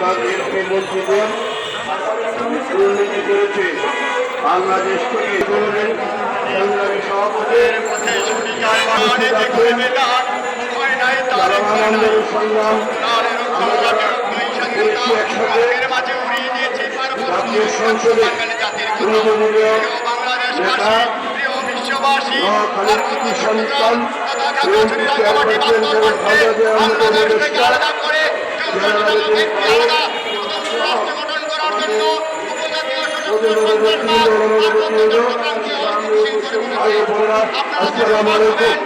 BNP মন্ত্রীদের দুর্নীতি করেছে বাংলাদেশ থেকে সংগ্রামী সভাপতি সংগ্রাম একসাথে জাতীয় সংসদে সন্তান আসসালামু আলাইকুম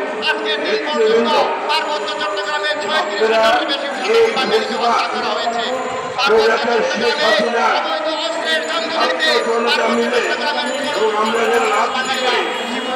আপনারা এই ঘোষণা সৌরাচার শেখ হাসিনা জনতা মিলে এবং আমরা যারা রাজনীতিতে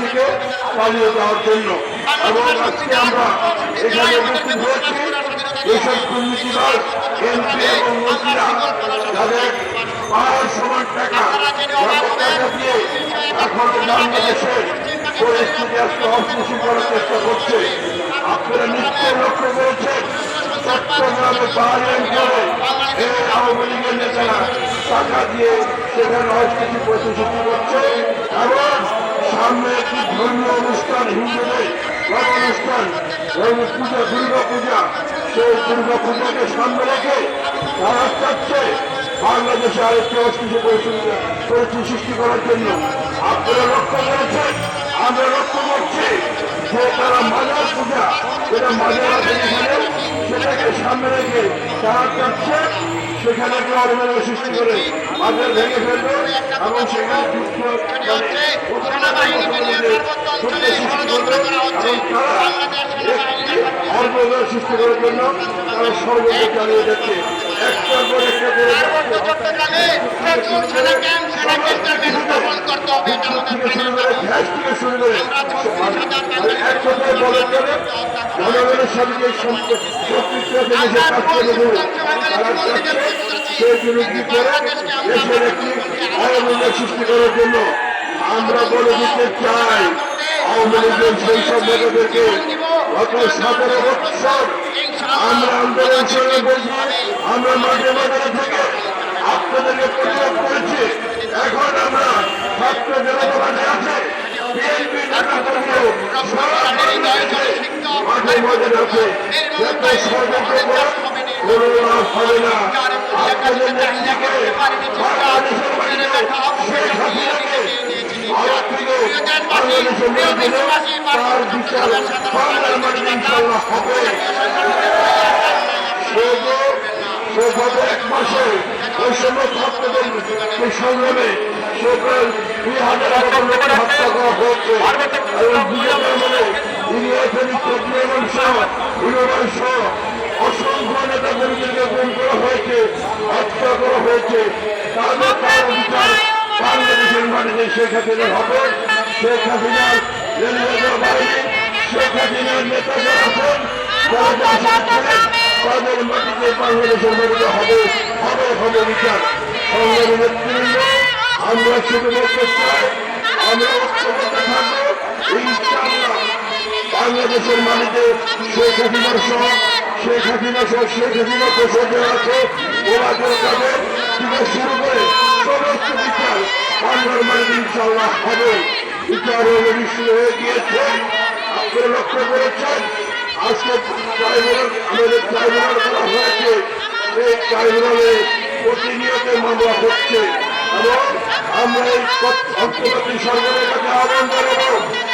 থেকে পালিয়ে যাওয়ার জন্য। এবং আজকে আমরা এখানে উপস্থিত হয়েছি। যেসব দুর্নীতিবাজ এমপি এবং মন্ত্রীরা যাদের পাওয়ার সমান টাকা দিয়ে এখন বাংলাদেশের পরিস্থিতি আজকে অস্থিতিশীল করার চেষ্টা করছে। আপনারা নিশ্চয় লক্ষ্য করেছেন, চট্টগ্রামে পাহাড়ি অঞ্চলে এই আওয়ামী লীগের নেতারা টাকা দিয়ে সেখানে অস্থিতি প্রতিষ্ঠিত করছে। এবং সামনে একটি ধর্মীয় অনুষ্ঠান হিন্দুদের অনুষ্ঠান। এবং পূজা দুর্গা পূজা, সেই দুর্গা পূজাকে সামনে রেখে তারা চাচ্ছে বাংলাদেশে আরেকটি অস্থিতি পরিস্থিতি সৃষ্টি করার জন্য। আপনারা লক্ষ্য করেছেন? আমরা লক্ষ্য করছি যে তারা মাজার পূজা, যেটা মাজার আছে এখানে সেটাকে সামনে রেখে তারা চাচ্ছে সেখানে একটা অবদান সৃষ্টি করে, মাজার ভেঙে ফেলবে এবং সেখানে যুদ্ধ মানে সেনাবাহিনীকে পার্বত্য অঞ্চলে ষড়যন্ত্র করা হচ্ছে। বাংলাদেশ সেনাবাহিনী সৃষ্টি করার জন্য তারা সর্বদা চালিয়ে যাচ্ছে। একটার পর একটা করে পার্বত্য চট্টগ্রামে প্রচুর সেনা ক্যাম্প সেনা ক্যান্টনমেন্ট স্থাপন করতে হবে। এটা আমাদের গেলে জনগণের লীগ সৃষ্টি করার জন্য। আমরা বলে দিতে চাই, আওয়ামী লীগের সেই সব নেতাদেরকে গত সতেরো বছর আমরা আন্দোলন করে বলছি আমরা মাঠে মাঠে থেকে আপনাদেরকে প্রতিরোধ করেছি। এখন আমরা ছাত্র জনতা আছে, বিএনপি হবে না। গত এক মাসে ওই সময় ছাত্রদের এই সংগ্রামে সে দুই হাজার হত্যা করা হয়েছে এবং তার বিচার বাংলাদেশের মাটিতে শেখ হাসিনা হবে শেখ হাসিনার রেলওয়ে বাহিনী শেখ হাসিনার নেতা যারা আছেন তাদের মাটিতে বাংলাদেশের মাটিতে হবে হবে হবে বিচার। সংগ্রামী নেতৃবৃন্দ আমরা শুধু বলতে চাই আমরা ঐক্যবদ্ধ থাকব ইনশাআল্লাহ। বাংলাদেশের মাটিতে শেখ হাসিনার সহ শেখ হাসিনা সহ শেখ হাসিনা আছে ওরা করে থেকে শুরু করে। সমস্ত বিচার বাংলার মাটিতে ইনশাআল্লাহ হবে বিচার অনুষ্ঠিত হয়ে গিয়েছে আপনারা লক্ষ্য করেছেন আজকে ট্রাইব্যুনাল আমাদের ট্রাইব্যুনাল করা হয়েছে এই ট্রাইব্যুনালে প্রতিনিয়ত মামলা হচ্ছে এবং আমরা এই অন্তর্বর্তী সরকারের কাছে আহ্বান জানাব।